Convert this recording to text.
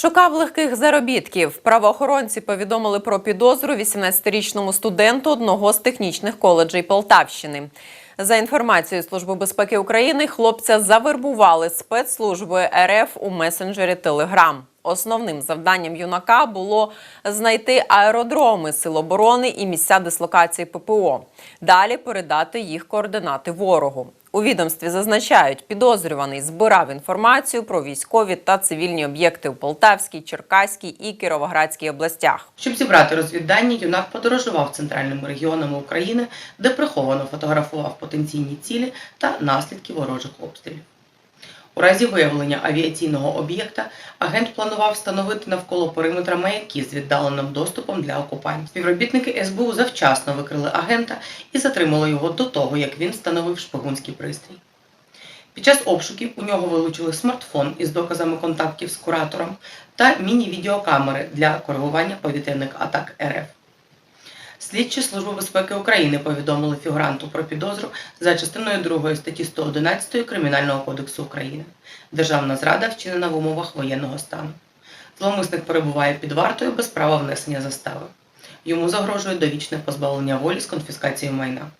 Шукав легких заробітків. Правоохоронці повідомили про підозру 18-річному студенту одного з технічних коледжей Полтавщини. За інформацією Служби безпеки України, хлопця завербували спецслужби РФ у месенджері Телеграм. Основним завданням юнака було знайти аеродроми Сил оборони і місця дислокації ППО. Далі передати їх координати ворогу. У відомстві зазначають, підозрюваний збирав інформацію про військові та цивільні об'єкти у Полтавській, Черкаській і Кіровоградській областях. Щоб зібрати розвіддані, юнак подорожував центральними регіонами України, де приховано фотографував потенційні цілі та наслідки ворожих обстрілів. У разі виявлення авіаційного об'єкта агент планував встановити навколо периметра маяки з віддаленим доступом для окупантів. Співробітники СБУ завчасно викрили агента і затримали його до того, як він встановив шпигунський пристрій. Під час обшуків у нього вилучили смартфон із доказами контактів з куратором та міні-відеокамери для коригування повітряних атак РФ. Слідчі Служби безпеки України повідомили фігуранту про підозру за частиною 2 статті 111 Кримінального кодексу України. Державна зрада вчинена в умовах воєнного стану. Зловмисник перебуває під вартою без права внесення застави. Йому загрожує довічне позбавлення волі з конфіскацією майна.